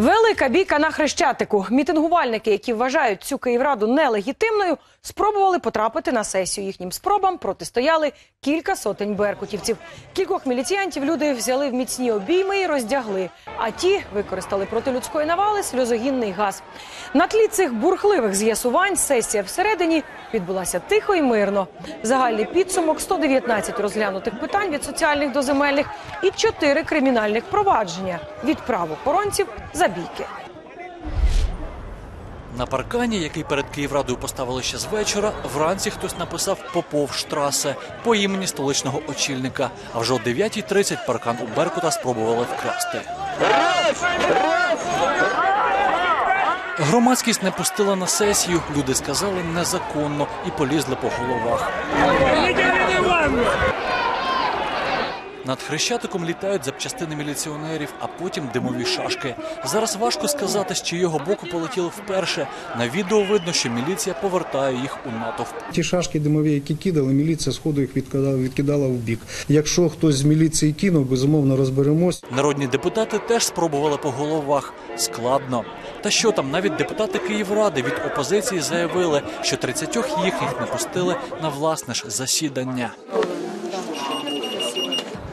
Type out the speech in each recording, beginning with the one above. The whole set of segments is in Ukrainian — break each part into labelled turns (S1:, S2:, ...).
S1: Велика бійка на хрещатику. Мітингувальники, які вважають цю Київраду нелегітимною, спробували потрапити на сесію. Їхнім спробам протистояли кілька сотень беркутівців. Кількох міліціянтів люди взяли в міцні обійми і роздягли. А ті використали проти людської навали сльозогінний газ. На тлі цих бурхливих з'ясувань сесія всередині відбулася тихо і мирно. Загальний підсумок 119 розглянутих питань від соціальних до земельних і 4 кримінальних провадження від правоохоронців за бійки.
S2: На паркані, який перед Київрадою поставили ще з вечора, вранці хтось написав Попов Штрасе по імені столичного очільника. А вже о 9.30 паркан у Беркута спробували вкрасти. Громадськість не пустила на сесію. Люди сказали незаконно і полізли по головах. Над хрещатиком літають запчастини міліціонерів, а потім димові шашки. Зараз важко сказати, з чийого боку полетіли вперше. На відео видно, що міліція повертає їх у натовп.
S3: Ті шашки димові, які кидали, міліція сходу їх відкидала, відкидала в бік. Якщо хтось з міліції кинув, безумовно розберемось.
S2: Народні депутати теж спробували по головах. Складно. Та що там, навіть депутати Київради від опозиції заявили, що 30 їхніх не пустили на власне ж засідання.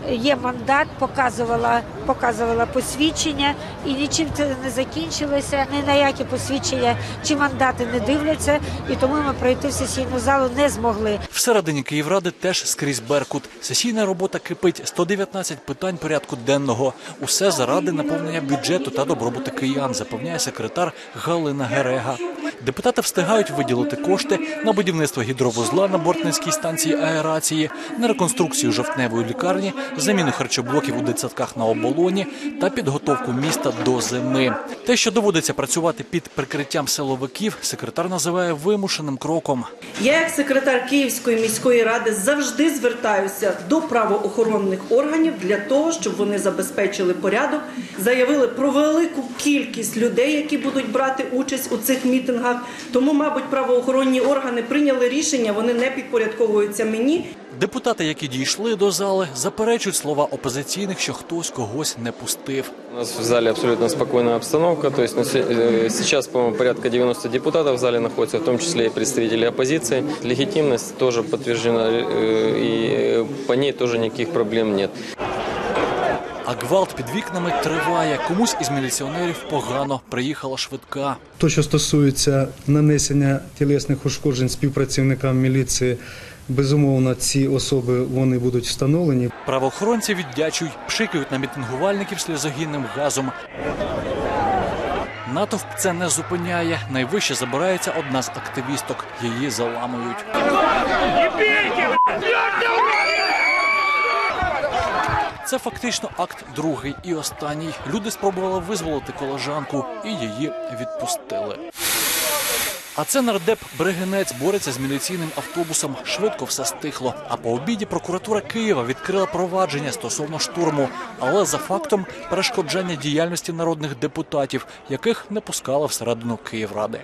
S4: Є мандат, показувала, показувала посвідчення, і нічим це не закінчилося. Ні на які посвідчення чи мандати не дивляться, і тому ми пройти в сесійну залу не змогли.
S2: Всередині Київради теж скрізь Беркут. Сесійна робота кипить. 119 питань порядку денного. Усе заради наповнення бюджету та добробуту киян, запевняє секретар Галина Герега. Депутати встигають виділити кошти на будівництво гідровузла на Бортницькій станції аерації, на реконструкцію жовтневої лікарні, заміну харчоблоків у дитсадках на оболоні та підготовку міста до зими. Те, що доводиться працювати під прикриттям силовиків, секретар називає вимушеним кроком.
S5: Я, як секретар Київської міської ради, завжди звертаюся до правоохоронних органів для того, щоб вони забезпечили порядок, заявили про велику кількість людей, які будуть брати участь у цих мітингах. Тому, мабуть, правоохоронні органи прийняли рішення, вони не підпорядковуються мені.
S2: Депутати, які дійшли до зали, заперечують слова опозиційних, що хтось когось не пустив.
S6: У нас в зале абсолютно спокойная обстановка. То есть на се- э, сейчас, по-моему, порядка 90 депутатов в зале находится, в том числе и представители оппозиции. Легитимность тоже подтверждена, э, и по ней тоже никаких проблем нет.
S2: А гвалт під вікнами триває. Комусь із міліціонерів погано приїхала швидка.
S3: То, що стосується нанесення тілесних ушкоджень співпрацівникам міліції, безумовно, ці особи вони будуть встановлені.
S2: Правоохоронці віддячують, пшикають на мітингувальників сльозогінним газом. Натовп це не зупиняє. Найвище забирається одна з активісток. Її заламують. Це фактично акт другий і останній. Люди спробували визволити колежанку і її відпустили. А це нардеп Бригинець бореться з міліційним автобусом. Швидко все стихло. А по обіді прокуратура Києва відкрила провадження стосовно штурму, але за фактом перешкоджання діяльності народних депутатів, яких не пускали всередину Київради.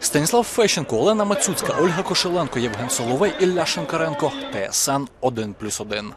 S2: Станіслав Фещенко, Олена Мацюцька, Ольга Кошеленко, Євген Соловей, Ілля Шинкаренко, ТСН 1+,1.